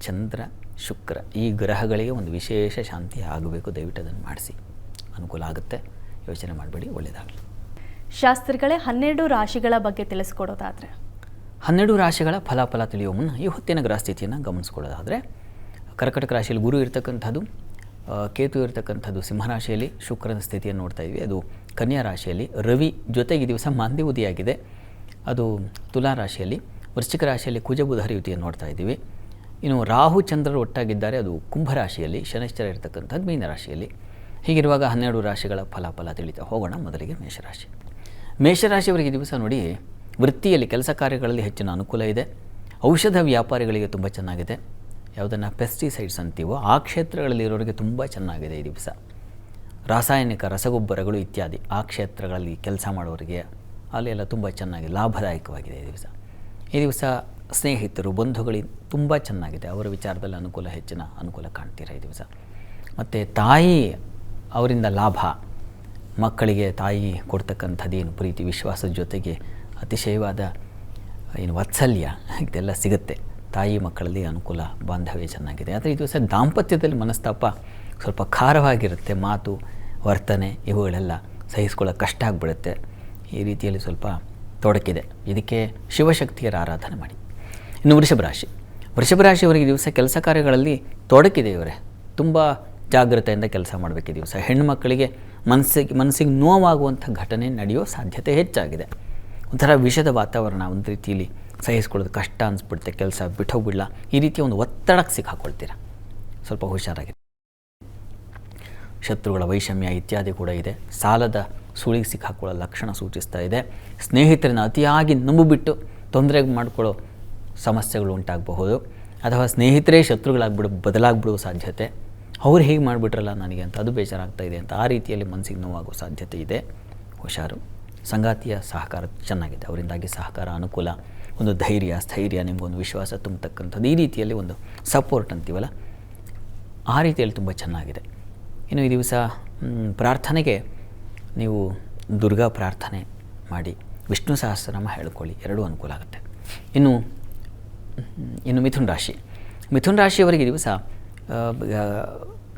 ಚಂದ್ರ, ಶುಕ್ರ ಈ ಗ್ರಹಗಳಿಗೆ ಒಂದು ವಿಶೇಷ ಶಾಂತಿ ಆಗಬೇಕು ದಯವಿಟ್ಟು ಅದನ್ನು ಮಾಡಿಸಿ. ಅನುಕೂಲ ಆಗುತ್ತೆ. ಯೋಚನೆ ಮಾಡಬೇಡಿ ಒಳ್ಳೆಯದಾಗಲಿ ಶಾಸ್ತ್ರಿಗಳೇ ಹನ್ನೆರಡು ರಾಶಿಗಳ ಬಗ್ಗೆ ತಿಳಿಸ್ಕೊಡೋದಾದರೆ? ಹನ್ನೆರಡು ರಾಶಿಗಳ ಫಲಾಫಲ ತಿಳಿಯುವ ಮುನ್ನ ಈ ಹೊತ್ತಿನ ಗ್ರಹ ಸ್ಥಿತಿಯನ್ನು ಗಮನಿಸ್ಕೊಳ್ಳೋದಾದರೆ ಕರ್ಕಟಕ ರಾಶಿಯಲ್ಲಿ ಗುರು ಇರ್ತಕ್ಕಂಥದ್ದು ಕೇತು ಇರ್ತಕ್ಕಂಥದ್ದು ಸಿಂಹರಾಶಿಯಲ್ಲಿ ಶುಕ್ರನ ಸ್ಥಿತಿಯನ್ನು ನೋಡ್ತಾ ಇದ್ವಿ. ಅದು ಕನ್ಯಾ ರಾಶಿಯಲ್ಲಿ ರವಿ ಜೊತೆಗೆ ದಿವಸ ಮಾಂದಿ ಉದಿಯಾಗಿದೆ ಅದು ತುಲಾ ರಾಶಿಯಲ್ಲಿ ವೃಶ್ಚಿಕ ರಾಶಿಯಲ್ಲಿ ಕುಜಬುಧ ಹರಿಯುತಿಯನ್ನು ನೋಡ್ತಾ ಇದ್ದೀವಿ. ಇನ್ನು ರಾಹು ಚಂದ್ರರು ಒಟ್ಟಾಗಿದ್ದಾರೆ. ಅದು ಕುಂಭರಾಶಿಯಲ್ಲಿ ಶನಿಶ್ಚರ ಇರತಕ್ಕಂಥದ್ದು ಮೀನರಾಶಿಯಲ್ಲಿ ಹೀಗಿರುವಾಗ ಹನ್ನೆರಡು ರಾಶಿಗಳ ಫಲಾಫಲ ತಿಳಿತಾ ಹೋಗೋಣ. ಮೊದಲಿಗೆ ಮೇಷರಾಶಿ. ಮೇಷರಾಶಿಯವರಿಗೆ ದಿವಸ ನೋಡಿ, ವೃತ್ತಿಯಲ್ಲಿ ಕೆಲಸ ಕಾರ್ಯಗಳಲ್ಲಿ ಹೆಚ್ಚಿನ ಅನುಕೂಲ ಇದೆ. ಔಷಧ ವ್ಯಾಪಾರಿಗಳಿಗೆ ತುಂಬ ಚೆನ್ನಾಗಿದೆ. ಯಾವುದನ್ನು ಪೆಸ್ಟಿಸೈಡ್ಸ್ ಅಂತೀವೋ, ಆ ಕ್ಷೇತ್ರಗಳಲ್ಲಿ ಇರೋರಿಗೆ ತುಂಬ ಚೆನ್ನಾಗಿದೆ ಈ ದಿವಸ. ರಾಸಾಯನಿಕ ರಸಗೊಬ್ಬರಗಳು ಇತ್ಯಾದಿ, ಆ ಕ್ಷೇತ್ರಗಳಲ್ಲಿ ಕೆಲಸ ಮಾಡೋರಿಗೆ ಅಲ್ಲೆಲ್ಲ ತುಂಬ ಚೆನ್ನಾಗಿ ಲಾಭದಾಯಕವಾಗಿದೆ ಈ ದಿವಸ. ಈ ದಿವಸ ಸ್ನೇಹಿತರು, ಬಂಧುಗಳು ತುಂಬ ಚೆನ್ನಾಗಿದೆ. ಅವರ ವಿಚಾರದಲ್ಲಿ ಅನುಕೂಲ, ಹೆಚ್ಚಿನ ಅನುಕೂಲ ಕಾಣ್ತೀರಾ ಈ ದಿವಸ? ಮತ್ತು ತಾಯಿ ಅವರಿಂದ ಲಾಭ ಮಕ್ಕಳಿಗೆ ತಾಯಿ ಕೊಡ್ತಕ್ಕಂಥದ್ದೇನು? ಪ್ರೀತಿ, ವಿಶ್ವಾಸದ ಜೊತೆಗೆ ಅತಿಶಯವಾದ, ಏನು, ವಾತ್ಸಲ್ಯ ಇದೆಲ್ಲ ಸಿಗುತ್ತೆ. ತಾಯಿ ಮಕ್ಕಳಲ್ಲಿ ಅನುಕೂಲ, ಬಾಂಧವ್ಯ ಚೆನ್ನಾಗಿದೆ. ಆದರೆ ಇದು ಸಹ ದಾಂಪತ್ಯದಲ್ಲಿ ಮನಸ್ತಾಪ ಸ್ವಲ್ಪ ಖಾರವಾಗಿರುತ್ತೆ. ಮಾತು, ವರ್ತನೆ ಇವುಗಳೆಲ್ಲ ಸಹಿಸ್ಕೊಳ್ಳೋಕೆ ಕಷ್ಟ ಆಗಿಬಿಡುತ್ತೆ. ಈ ರೀತಿಯಲ್ಲಿ ಸ್ವಲ್ಪ ತೊಡಕಿದೆ. ಇದಕ್ಕೆ ಶಿವಶಕ್ತಿಯರ ಆರಾಧನೆ ಮಾಡಿ. ಇನ್ನು ವೃಷಭ ರಾಶಿ. ವೃಷಭ ರಾಶಿಯವರಿಗೆ ದಿವಸ ಕೆಲಸ ಕಾರ್ಯಗಳಲ್ಲಿ ತೊಡಕಿದೆ ಇವರೇ. ತುಂಬ ಜಾಗ್ರತೆಯಿಂದ ಕೆಲಸ ಮಾಡಬೇಕು ದಿವಸ ಹೆಣ್ಣು ಮಕ್ಕಳಿಗೆ ಮನಸ್ಸಿಗೆ ಮನಸ್ಸಿಗೆ ನೋವಾಗುವಂಥ ಘಟನೆ ನಡೆಯೋ ಸಾಧ್ಯತೆ ಹೆಚ್ಚಾಗಿದೆ. ಒಂಥರ ವಿಷದ ವಾತಾವರಣ, ಒಂದು ರೀತಿಯಲ್ಲಿ ಸಹಿಸ್ಕೊಳ್ಳೋದು ಕಷ್ಟ ಅನಿಸ್ಬಿಡುತ್ತೆ, ಕೆಲಸ ಬಿಟ್ಟೋಗ್ಬಿಡಲ್ಲ ಈ ರೀತಿಯ ಒಂದು ಒತ್ತಡಕ್ಕೆ ಸಿಕ್ಕಾಕೊಳ್ತೀರ? ಸ್ವಲ್ಪ ಹುಷಾರಾಗಿದೆ ಶತ್ರುಗಳ ವೈಷಮ್ಯ ಇತ್ಯಾದಿ ಕೂಡ ಇದೆ. ಸಾಲದ ಸುಳಿಗೆ ಸಿಕ್ಕಾಕೊಳ್ಳೋ ಲಕ್ಷಣ ಸೂಚಿಸ್ತಾ ಇದೆ. ಸ್ನೇಹಿತರನ್ನ ಅತಿಯಾಗಿ ನಂಬಿಬಿಟ್ಟು ತೊಂದರೆ ಮಾಡಿಕೊಳ್ಳೋ ಸಮಸ್ಯೆಗಳು ಉಂಟಾಗಬಹುದು. ಅಥವಾ ಸ್ನೇಹಿತರೇ ಶತ್ರುಗಳಾಗ್ಬಿಡು ಬದಲಾಗ್ಬಿಡುವ ಸಾಧ್ಯತೆ. ಅವ್ರು ಹೇಗೆ ಮಾಡಿಬಿಟ್ರಲ್ಲ ನನಗೆ ಅಂತ, ಅದು ಬೇಜಾರಾಗ್ತಾ ಇದೆ ಅಂತ ಆ ರೀತಿಯಲ್ಲಿ ಮನಸ್ಸಿಗೆ ನೋವಾಗೋ ಸಾಧ್ಯತೆ ಇದೆ. ಹುಷಾರು. ಸಂಗಾತಿಯ ಸಹಕಾರ ಚೆನ್ನಾಗಿದೆ. ಅವರಿಂದಾಗಿ ಸಹಕಾರ ಅನುಕೂಲ, ಒಂದು ಧೈರ್ಯ, ಸ್ಥೈರ್ಯ ನಿಮಗೊಂದು ವಿಶ್ವಾಸ ತುಂಬತಕ್ಕಂಥದ್ದು. ಈ ರೀತಿಯಲ್ಲಿ ಒಂದು ಸಪೋರ್ಟ್ ಅಂತೀವಲ್ಲ, ಆ ರೀತಿಯಲ್ಲಿ ತುಂಬ ಚೆನ್ನಾಗಿದೆ. ಇನ್ನು ಈ ದಿವಸ ಪ್ರಾರ್ಥನೆಗೆ ನೀವು ದುರ್ಗಾ ಪ್ರಾರ್ಥನೆ ಮಾಡಿ. ವಿಷ್ಣು ಸಹಸ್ರನಾಮ ಹೇಳ್ಕೊಳ್ಳಿ. ಎರಡೂ ಅನುಕೂಲ ಆಗುತ್ತೆ. ಇನ್ನು ಇನ್ನು ಮಿಥುನ್ ರಾಶಿ. ಮಿಥುನ್ ರಾಶಿಯವರಿಗೆ ದಿವಸ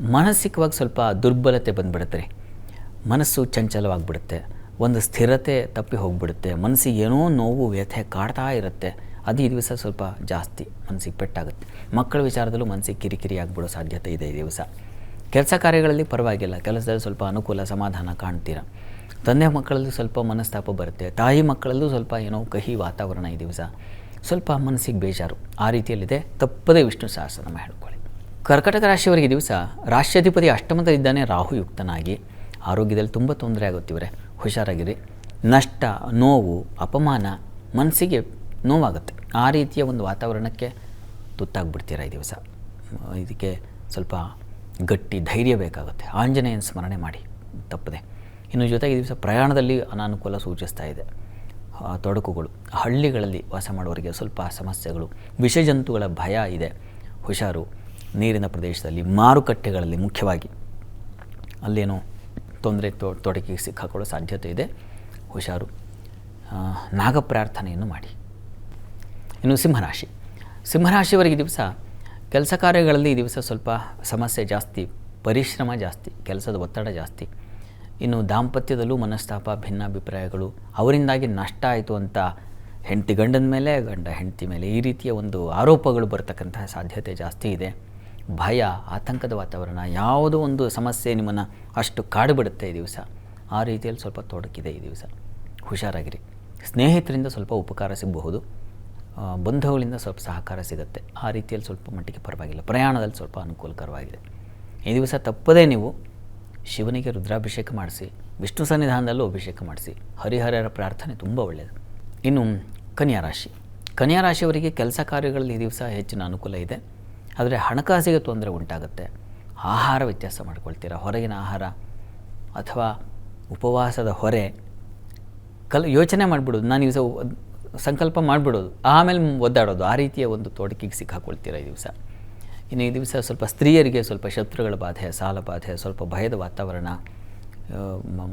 ಮಾನಸಿಕವಾಗಿ ಸ್ವಲ್ಪ ದುರ್ಬಲತೆ ಬಂದ್ಬಿಡುತ್ತೆ ರೀ. ಮನಸ್ಸು ಚಂಚಲವಾಗಿಬಿಡುತ್ತೆ. ಒಂದು ಸ್ಥಿರತೆ ತಪ್ಪಿ ಹೋಗಿಬಿಡುತ್ತೆ. ಮನಸ್ಸಿಗೆ ಏನೋ ನೋವು, ವ್ಯಥೆ ಕಾಡ್ತಾ ಇರುತ್ತೆ. ಅದು ಈ ದಿವಸ ಸ್ವಲ್ಪ ಜಾಸ್ತಿ ಮನಸ್ಸಿಗೆ ಪೆಟ್ಟಾಗುತ್ತೆ. ಮಕ್ಕಳ ವಿಚಾರದಲ್ಲೂ ಮನಸ್ಸಿಗೆ ಕಿರಿಕಿರಿ ಆಗಿಬಿಡೋ ಸಾಧ್ಯತೆ ಇದೆ ಈ ದಿವಸ. ಕೆಲಸ ಕಾರ್ಯಗಳಲ್ಲಿ ಪರವಾಗಿಲ್ಲ. ಕೆಲಸದಲ್ಲಿ ಸ್ವಲ್ಪ ಅನುಕೂಲ, ಸಮಾಧಾನ ಕಾಣ್ತೀರ. ತಂದೆ ಮಕ್ಕಳಲ್ಲೂ ಸ್ವಲ್ಪ ಮನಸ್ತಾಪ ಬರುತ್ತೆ. ತಾಯಿ ಮಕ್ಕಳಲ್ಲೂ ಸ್ವಲ್ಪ ಏನೋ ಕಹಿ ವಾತಾವರಣ ಈ ದಿವಸ. ಸ್ವಲ್ಪ ಮನಸ್ಸಿಗೆ ಬೇಜಾರು. ಆ ರೀತಿಯಲ್ಲಿದೆ. ತಪ್ಪದೇ ವಿಷ್ಣು ಸಹಸ್ರನಾಮ ಹೇಳ್ಕೊಳ್ಳಿ. ಕರ್ಕಟಕ ರಾಶಿಯವರಿಗೆ ದಿವಸ ರಾಷ್ಟ್ರಾಧಿಪತಿ ಅಷ್ಟಮದಲ್ಲಿದ್ದಾನೆ ರಾಹುಯುಕ್ತನಾಗಿ ಆರೋಗ್ಯದಲ್ಲಿ ತುಂಬ ತೊಂದರೆ ಆಗುತ್ತಿವರೆ ಹುಷಾರಾಗಿರಿ. ನಷ್ಟ, ನೋವು, ಅಪಮಾನ ಮನಸ್ಸಿಗೆ ನೋವಾಗುತ್ತೆ. ಆ ರೀತಿಯ ಒಂದು ವಾತಾವರಣಕ್ಕೆ ತುತ್ತಾಗ್ಬಿಡ್ತೀರ ಈ ದಿವಸ? ಇದಕ್ಕೆ ಸ್ವಲ್ಪ ಗಟ್ಟಿ ಧೈರ್ಯ ಬೇಕಾಗುತ್ತೆ. ಆಂಜನೇಯನ ಸ್ಮರಣೆ ಮಾಡಿ. ತಪ್ಪದೆ. ಇನ್ನು ಜೊತೆಗೆ ಈ ದಿವಸ ಪ್ರಯಾಣದಲ್ಲಿ ಅನಾನುಕೂಲ ಸೂಚಿಸ್ತಾ ಇದೆ. ತೊಡಕುಗಳು. ಹಳ್ಳಿಗಳಲ್ಲಿ ವಾಸ ಮಾಡುವವರಿಗೆ ಸ್ವಲ್ಪ ಸಮಸ್ಯೆಗಳು. ವಿಷಜಂತುಗಳ ಭಯ ಇದೆ. ಹುಷಾರು. ನೀರಿನ ಪ್ರದೇಶದಲ್ಲಿ, ಮಾರುಕಟ್ಟೆಗಳಲ್ಲಿ ಮುಖ್ಯವಾಗಿ. ಅಲ್ಲೇನೋ ತೊಂದರೆ ತೊ ತೊಡಕಿಗೆ ಸಿಕ್ಕಾಕೊಳ್ಳೋ ಸಾಧ್ಯತೆ ಇದೆ. ಹುಷಾರು. ನಾಗ ಪ್ರಾರ್ಥನೆಯನ್ನು ಮಾಡಿ. ಇನ್ನು ಸಿಂಹರಾಶಿ. ಸಿಂಹರಾಶಿಯವರಿಗೆ ದಿವಸ ಕೆಲಸ ಕಾರ್ಯಗಳಲ್ಲಿ ಈ ದಿವಸ ಸ್ವಲ್ಪ ಸಮಸ್ಯೆ ಜಾಸ್ತಿ, ಪರಿಶ್ರಮ ಜಾಸ್ತಿ, ಕೆಲಸದ ಒತ್ತಡ ಜಾಸ್ತಿ. ಇನ್ನು ದಾಂಪತ್ಯದಲ್ಲೂ ಮನಸ್ತಾಪ, ಭಿನ್ನಾಭಿಪ್ರಾಯಗಳು, ಅವರಿಂದಾಗಿ ನಷ್ಟ ಆಯಿತು ಅಂತ ಹೆಂಡತಿ ಗಂಡನ ಮೇಲೆ, ಗಂಡ ಹೆಂಡತಿ ಮೇಲೆ ಈ ರೀತಿಯ ಒಂದು ಆರೋಪಗಳು ಬರ್ತಕ್ಕಂತಹ ಸಾಧ್ಯತೆ ಜಾಸ್ತಿ ಇದೆ. ಭಯ, ಆತಂಕದ ವಾತಾವರಣ, ಯಾವುದೋ ಒಂದು ಸಮಸ್ಯೆ ನಿಮ್ಮನ್ನು ಅಷ್ಟು ಕಾಡುಬಿಡುತ್ತೆ ಈ ದಿವಸ. ಆ ರೀತಿಯಲ್ಲಿ ಸ್ವಲ್ಪ ತೊಡಕಿದೆ ಈ ದಿವಸ. ಹುಷಾರಾಗಿರಿ. ಸ್ನೇಹಿತರಿಂದ ಸ್ವಲ್ಪ ಉಪಕಾರ ಸಿಗಬಹುದು. ಬಂಧುಗಳಿಂದ ಸ್ವಲ್ಪ ಸಹಕಾರ ಸಿಗುತ್ತೆ. ಆ ರೀತಿಯಲ್ಲಿ ಸ್ವಲ್ಪ ಮಟ್ಟಿಗೆ ಪರವಾಗಿಲ್ಲ. ಪ್ರಯಾಣದಲ್ಲಿ ಸ್ವಲ್ಪ ಅನುಕೂಲಕರವಾಗಿದೆ. ಈ ದಿವಸ ತಪ್ಪದೇ ನೀವು ಶಿವನಿಗೆ ರುದ್ರಾಭಿಷೇಕ ಮಾಡಿಸಿ, ವಿಷ್ಣು ಸನ್ನಿಧಾನದಲ್ಲೂ ಅಭಿಷೇಕ ಮಾಡಿಸಿ, ಹರಿಹರರ ಪ್ರಾರ್ಥನೆ ತುಂಬ ಒಳ್ಳೆಯದು. ಇನ್ನು ಕನ್ಯಾ ರಾಶಿ. ಕನ್ಯಾ ರಾಶಿಯವರಿಗೆ ಕೆಲಸ ಕಾರ್ಯಗಳಲ್ಲಿ ಈ ದಿವಸ ಹೆಚ್ಚಿನ ಅನುಕೂಲ ಇದೆ. ಆದರೆ ಹಣಕಾಸಿಗೆ ತೊಂದರೆ ಉಂಟಾಗುತ್ತೆ. ಆಹಾರ ವ್ಯತ್ಯಾಸ ಮಾಡ್ಕೊಳ್ತೀರಾ? ಹೊರಗಿನ ಆಹಾರ ಅಥವಾ ಉಪವಾಸದ ಹೊರೆ? ಕಲ್ ಯೋಚನೆ ಮಾಡಿಬಿಡೋದು ನಾನು ದಿವಸ ಸಂಕಲ್ಪ ಮಾಡಿಬಿಡೋದು. ಆಮೇಲೆ ಒದ್ದಾಡೋದು. ಆ ರೀತಿಯ ಒಂದು ತೋಟಕಿಗೆ ಸಿಕ್ಕಾಕೊಳ್ತೀರ ಈ ದಿವಸ? ಇನ್ನು ಈ ದಿವಸ ಸ್ವಲ್ಪ ಸ್ತ್ರೀಯರಿಗೆ ಸ್ವಲ್ಪ ಶತ್ರುಗಳ ಬಾಧೆ, ಸಾಲ ಬಾಧೆ, ಸ್ವಲ್ಪ ಭಯದ ವಾತಾವರಣ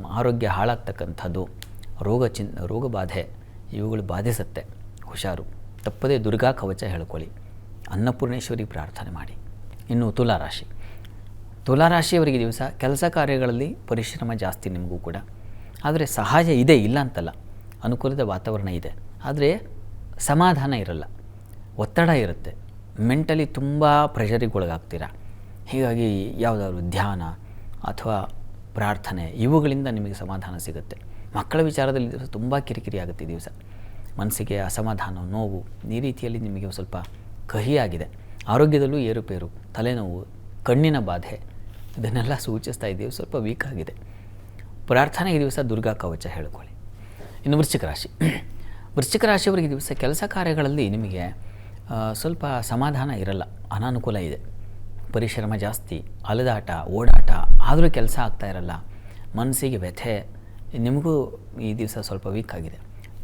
ಆರೋಗ್ಯ ಹಾಳಾಗ್ತಕ್ಕಂಥದ್ದು, ರೋಗ ಚಿನ್, ರೋಗ ಬಾಧೆ, ಇವುಗಳು ಬಾಧಿಸುತ್ತೆ. ಹುಷಾರು. ತಪ್ಪದೇ ದುರ್ಗಾ ಕವಚ ಹೇಳ್ಕೊಳ್ಳಿ. ಅನ್ನಪೂರ್ಣೇಶ್ವರಿ ಪ್ರಾರ್ಥನೆ ಮಾಡಿ. ಇನ್ನು ತುಲಾರಾಶಿ ತುಲಾರಾಶಿಯವರಿಗೆ ದಿವಸ ಕೆಲಸ ಕಾರ್ಯಗಳಲ್ಲಿ ಪರಿಶ್ರಮ ಜಾಸ್ತಿ ನಿಮಗೂ ಕೂಡ. ಆದರೆ ಸಹಾಯ ಇದೆ, ಇಲ್ಲ ಅಂತಲ್ಲ. ಅನುಕೂಲದ ವಾತಾವರಣ ಇದೆ. ಆದರೆ ಸಮಾಧಾನ ಇರಲ್ಲ. ಒತ್ತಡ ಇರುತ್ತೆ. ಮೆಂಟಲಿ ತುಂಬ ಪ್ರೆಷರಿಗೆ ಒಳಗಾಗ್ತೀರ. ಹೀಗಾಗಿ ಯಾವುದಾದ್ರು ಧ್ಯಾನ ಅಥವಾ ಪ್ರಾರ್ಥನೆ, ಇವುಗಳಿಂದ ನಿಮಗೆ ಸಮಾಧಾನ ಸಿಗುತ್ತೆ. ಮಕ್ಕಳ ವಿಚಾರದಲ್ಲಿ ದಿವಸ ತುಂಬ ಕಿರಿಕಿರಿ ಆಗುತ್ತೆ ದಿವಸ. ಮನಸ್ಸಿಗೆ ಅಸಮಾಧಾನ, ನೋವು ಈ ರೀತಿಯಲ್ಲಿ ನಿಮಗೆ ಸ್ವಲ್ಪ ಕಹಿಯಾಗಿದೆ. ಆರೋಗ್ಯದಲ್ಲೂ ಏರುಪೇರು, ತಲೆನೋವು, ಕಣ್ಣಿನ ಬಾಧೆ, ಇದನ್ನೆಲ್ಲ ಸೂಚಿಸ್ತಾ ಇದ್ದೀವಿ ಸ್ವಲ್ಪ ವೀಕ್ ಆಗಿದೆ. ಪ್ರಾರ್ಥನೆ ಈ ದಿವಸ ದುರ್ಗಾ ಕವಚ ಹೇಳ್ಕೊಳ್ಳಿ. ಇನ್ನು ವೃಶ್ಚಿಕ ರಾಶಿ. ವೃಶ್ಚಿಕ ರಾಶಿಯವರಿಗೆ ದಿವಸ ಕೆಲಸ ಕಾರ್ಯಗಳಲ್ಲಿ ನಿಮಗೆ ಸ್ವಲ್ಪ ಸಮಾಧಾನ ಇರಲ್ಲ, ಅನಾನುಕೂಲ ಇದೆ. ಪರಿಶ್ರಮ ಜಾಸ್ತಿ, ಅಲೆದಾಟ, ಓಡಾಟ, ಆದರೂ ಕೆಲಸ ಆಗ್ತಾ ಇರಲ್ಲ, ಮನಸ್ಸಿಗೆ ವ್ಯಥೆ, ನಿಮಗೂ ಈ ದಿವಸ ಸ್ವಲ್ಪ ವೀಕ್ ಆಗಿದೆ.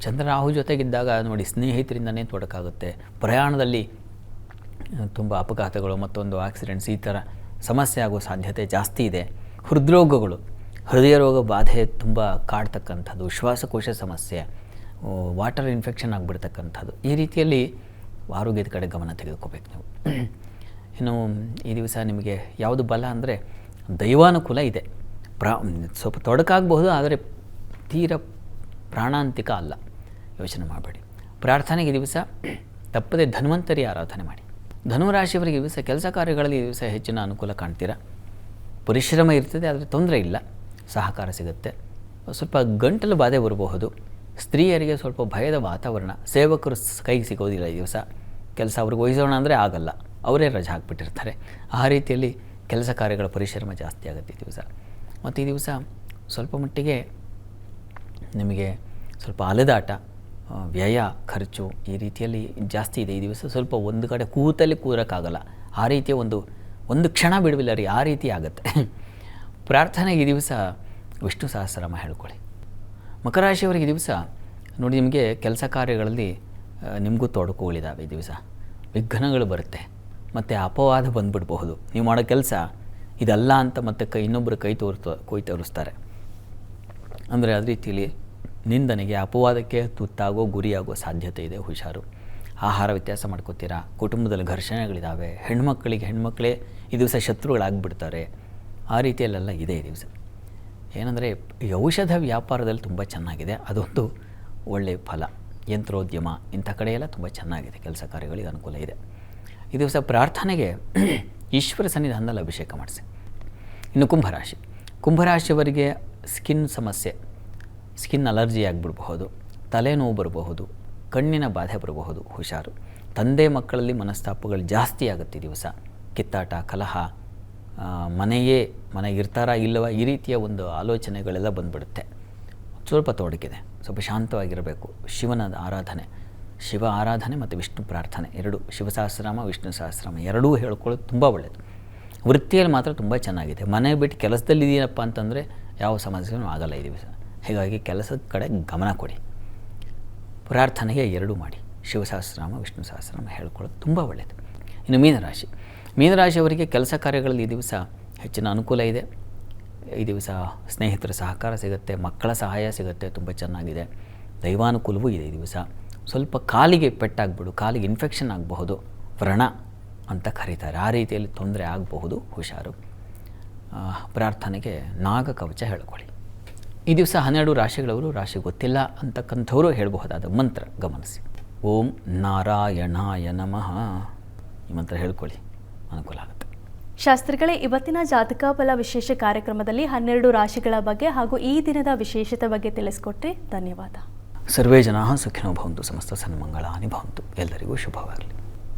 ಚಂದ್ರ ರಾಹು ಜೊತೆಗಿದ್ದಾಗ ನೋಡಿ, ಸ್ನೇಹಿತರಿಂದನೇ ತೊಡಕಾಗುತ್ತೆ. ಪ್ರಯಾಣದಲ್ಲಿ ತುಂಬ ಅಪಘಾತಗಳು ಮತ್ತೊಂದು ಆಕ್ಸಿಡೆಂಟ್ಸ್ ಈ ಥರ ಸಮಸ್ಯೆ ಆಗೋ ಸಾಧ್ಯತೆ ಜಾಸ್ತಿ ಇದೆ. ಹೃದ್ರೋಗಗಳು, ಹೃದಯ ರೋಗ ಬಾಧೆ ತುಂಬ ಕಾಡ್ತಕ್ಕಂಥದ್ದು, ಶ್ವಾಸಕೋಶ ಸಮಸ್ಯೆ ವಾಟರ್ ಇನ್ಫೆಕ್ಷನ್ ಆಗಿಬಿಡ್ತಕ್ಕಂಥದ್ದು. ಈ ರೀತಿಯಲ್ಲಿ ಆರೋಗ್ಯದ ಕಡೆ ಗಮನ ತೆಗೆದುಕೋಬೇಕು ನೀವು. ಇನ್ನು ಈ ದಿವಸ ನಿಮಗೆ ಯಾವುದು ಬಲ ಅಂದರೆ ದೈವಾನುಕೂಲ ಇದೆ. ಪ್ರಾ, ಸ್ವಲ್ಪ ತೊಡಕಾಗಬಹುದು, ಆದರೆ ತೀರ ಪ್ರಾಣಾಂತಿಕ ಅಲ್ಲ. ಯೋಚನೆ ಮಾಡಬೇಡಿ. ಪ್ರಾರ್ಥನೆಗೆ ದಿವಸ ತಪ್ಪದೆ ಧನ್ವಂತರಿ ಆರಾಧನೆ ಮಾಡಿ. ಧನುರಾಶಿಯವರಿಗೆ ದಿವಸ ಕೆಲಸ ಕಾರ್ಯಗಳಲ್ಲಿ ದಿವಸ ಹೆಚ್ಚಿನ ಅನುಕೂಲ ಕಾಣ್ತೀರಾ? ಪರಿಶ್ರಮ ಇರ್ತದೆ, ಆದರೆ ತೊಂದರೆ ಇಲ್ಲ. ಸಹಕಾರ ಸಿಗುತ್ತೆ. ಸ್ವಲ್ಪ ಗಂಟಲು ಬಾಧೆ ಬರಬಹುದು. ಸ್ತ್ರೀಯರಿಗೆ ಸ್ವಲ್ಪ ಭಯದ ವಾತಾವರಣ. ಸೇವಕರು ಕೈಗೆ ಸಿಗೋದಿಲ್ಲ ಈ ದಿವಸ. ಕೆಲಸ ಅವ್ರಿಗೆ ವಹಿಸೋಣ ಅಂದರೆ ಆಗಲ್ಲ. ಅವರೇ ರಜೆ ಹಾಕ್ಬಿಟ್ಟಿರ್ತಾರೆ. ಆ ರೀತಿಯಲ್ಲಿ ಕೆಲಸ ಕಾರ್ಯಗಳ ಪರಿಶ್ರಮ ಜಾಸ್ತಿ ಆಗುತ್ತೆ ಈ ದಿವಸ. ಮತ್ತು ಈ ದಿವಸ ಸ್ವಲ್ಪ ಮಟ್ಟಿಗೆ ನಿಮಗೆ ಸ್ವಲ್ಪ ಅಲೆದಾಟ ವ್ಯಯ, ಖರ್ಚು ಈ ರೀತಿಯಲ್ಲಿ ಜಾಸ್ತಿ ಇದೆ. ಈ ದಿವಸ ಸ್ವಲ್ಪ ಒಂದು ಕಡೆ ಕೂತಲ್ಲಿ ಕೂರೋಕ್ಕಾಗಲ್ಲ. ಆ ರೀತಿಯ ಒಂದು ಒಂದು ಕ್ಷಣ ಬಿಡುವಿಲ್ಲ ರೀ, ಆ ರೀತಿ ಆಗುತ್ತೆ. ಪ್ರಾರ್ಥನೆ ಈ ದಿವಸ ವಿಷ್ಣು ಸಹಸ್ರನಾಮ ಹೇಳ್ಕೊಳ್ಳಿ. ಮಕರ ರಾಶಿಯವರಿಗೆ ಈ ದಿವಸ ನೋಡಿ ನಿಮಗೆ ಕೆಲಸ ಕಾರ್ಯಗಳಲ್ಲಿ ನಿಮಗೂ ತೊಡಕುಗಳಿದ್ದಾವೆ ಈ ದಿವಸ. ವಿಘ್ನಗಳು ಬರುತ್ತೆ. ಮತ್ತು ಅಪವಾದ ಬಂದುಬಿಡಬಹುದು. ನೀವು ಮಾಡೋ ಕೆಲಸ ಇದಲ್ಲ ಅಂತ ಮತ್ತೆ ಕೈ ಇನ್ನೊಬ್ಬರು ಕೈ ತೋರ್ತ, ಕೈ ತೋರಿಸ್ತಾರೆ. ಅಂದರೆ ಅದೇ ರೀತಿಯಲ್ಲಿ ನಿಂದನೆಗೆ ಅಪವಾದಕ್ಕೆ ತುತ್ತಾಗೋ ಗುರಿಯಾಗೋ ಸಾಧ್ಯತೆ ಇದೆ ಹುಷಾರು. ಆಹಾರ ವ್ಯತ್ಯಾಸ ಮಾಡ್ಕೋತೀರಾ? ಕುಟುಂಬದಲ್ಲಿ ಘರ್ಷಣೆಗಳಿದ್ದಾವೆ ಹೆಣ್ಮಕ್ಕಳಿಗೆ ಹೆಣ್ಮಕ್ಕಳೇ ಈ ದಿವಸ ಶತ್ರುಗಳಾಗ್ಬಿಡ್ತಾರೆ. ಆ ರೀತಿಯಲ್ಲೆಲ್ಲ ಇದೆ ಈ ದಿವಸ. ಏನಂದರೆ ಔಷಧ ವ್ಯಾಪಾರದಲ್ಲಿ ತುಂಬ ಚೆನ್ನಾಗಿದೆ. ಅದೊಂದು ಒಳ್ಳೆಯ ಫಲ. ಯಂತ್ರೋದ್ಯಮ, ಇಂಥ ಕಡೆಯೆಲ್ಲ ತುಂಬ ಚೆನ್ನಾಗಿದೆ. ಕೆಲಸ ಕಾರ್ಯಗಳಿಗೆ ಅನುಕೂಲ ಇದೆ. ಈ ದಿವಸ ಪ್ರಾರ್ಥನೆಗೆ ಈಶ್ವರ ಸನ್ನಿಧಾನದಲ್ಲಿ ಅಭಿಷೇಕ ಮಾಡಿಸಿ. ಇನ್ನು ಕುಂಭರಾಶಿ. ಕುಂಭರಾಶಿಯವರಿಗೆ ಸ್ಕಿನ್ ಸಮಸ್ಯೆ. ಸ್ಕಿನ್ ಅಲರ್ಜಿ ಆಗಿಬಿಡಬಹುದು, ತಲೆನೋವು ಬರಬಹುದು, ಕಣ್ಣಿನ ಬಾಧೆ ಬರಬಹುದು, ಹುಷಾರು. ತಂದೆ ಮಕ್ಕಳಲ್ಲಿ ಮನಸ್ತಾಪಗಳು ಜಾಸ್ತಿ ಆಗುತ್ತೆ ದಿವಸ. ಕಿತ್ತಾಟ, ಕಲಹ ಮನೆಯೇ ಮನೆ ಇರ್ತಾರಾ ಇಲ್ಲವ ಈ ರೀತಿಯ ಒಂದು ಆಲೋಚನೆಗಳೆಲ್ಲ ಬಂದ್ಬಿಡುತ್ತೆ. ಸ್ವಲ್ಪ ತೊಡಕಿದೆ ಸ್ವಲ್ಪ ಶಾಂತವಾಗಿರಬೇಕು. ಶಿವನ ಆರಾಧನೆ, ಶಿವ ಆರಾಧನೆ ಮತ್ತು ವಿಷ್ಣು ಪ್ರಾರ್ಥನೆ, ಎರಡು ಶಿವ ಸಹಸ್ರನಾಮ ವಿಷ್ಣು ಸಹಸ್ರನಾಮ ಎರಡೂ ಹೇಳ್ಕೊಳ್ಳೋದು ತುಂಬ ಒಳ್ಳೆಯದು ವೃತ್ತಿಯಲ್ಲಿ ಮಾತ್ರ ತುಂಬ ಚೆನ್ನಾಗಿದೆ. ಮನೆ ಬಿಟ್ಟು ಕೆಲಸದಲ್ಲಿ ಇದೆಯಪ್ಪ ಅಂತಂದರೆ ಯಾವ ಸಮಸ್ಯೆನೂ ಆಗಲ್ಲ ಈ ದಿವಸ. ಹೀಗಾಗಿ ಕೆಲಸದ ಕಡೆ ಗಮನ ಕೊಡಿ. ಪ್ರಾರ್ಥನೆಗೆ ಎರಡೂ ಮಾಡಿ. ಶಿವಸಹಸ್ರನಾಮ, ವಿಷ್ಣು ಸಹಸ್ರನಾಮ ಹೇಳ್ಕೊಳ್ಳೋದು ತುಂಬ ಒಳ್ಳೆಯದು ಇನ್ನು ಮೀನರಾಶಿ. ಮೀನರಾಶಿಯವರಿಗೆ ಕೆಲಸ ಕಾರ್ಯಗಳಲ್ಲಿ ಈ ದಿವಸ ಹೆಚ್ಚಿನ ಅನುಕೂಲ ಇದೆ. ಈ ದಿವಸ ಸ್ನೇಹಿತರ ಸಹಕಾರ ಸಿಗುತ್ತೆ, ಮಕ್ಕಳ ಸಹಾಯ ಸಿಗುತ್ತೆ, ತುಂಬ ಚೆನ್ನಾಗಿದೆ. ದೈವಾನುಕೂಲವೂ ಇದೆ ಈ ದಿವಸ. ಸ್ವಲ್ಪ ಕಾಲಿಗೆ ಪೆಟ್ಟಾಗ್ಬಿಡು, ಕಾಲಿಗೆ ಇನ್ಫೆಕ್ಷನ್ ಆಗಬಹುದು. ವ್ರಣ ಅಂತ ಕರೀತಾರೆ. ಆ ರೀತಿಯಲ್ಲಿ ತೊಂದರೆ ಆಗಬಹುದು, ಹುಷಾರು. ಪ್ರಾರ್ಥನೆಗೆ ನಾಗಕವಚ ಹೇಳ್ಕೊಳ್ಳಿ. ಈ ದಿವಸ ಹನ್ನೆರಡು ರಾಶಿಗಳವರು ರಾಶಿ ಗೊತ್ತಿಲ್ಲ ಅಂತಕ್ಕಂಥವರು ಹೇಳಬಹುದಾದ ಮಂತ್ರ ಗಮನಿಸಿ. ಓಂ ನಾರಾಯಣಾಯ ನಮಃ. ಈ ಮಂತ್ರ ಹೇಳ್ಕೊಳ್ಳಿ ಅನುಕೂಲ ಆಗುತ್ತೆ. ಶಾಸ್ತ್ರಿಗಳೇ ಇವತ್ತಿನ ಜಾತಕ ಫಲ ವಿಶೇಷ ಕಾರ್ಯಕ್ರಮದಲ್ಲಿ ಹನ್ನೆರಡು ರಾಶಿಗಳ ಬಗ್ಗೆ ಹಾಗೂ ಈ ದಿನದ ವಿಶೇಷತೆ ಬಗ್ಗೆ ತಿಳಿಸ್ಕೊಟ್ರಿ ಧನ್ಯವಾದ. ಸರ್ವೇ ಜನಾ ಸುಖಿನೋ ಭವಂತು ಸಮಸ್ತ ಸನ್ಮಂಗಳಾನಿ ಭವಂತು. ಎಲ್ಲರಿಗೂ ಶುಭವಾಗಲಿ.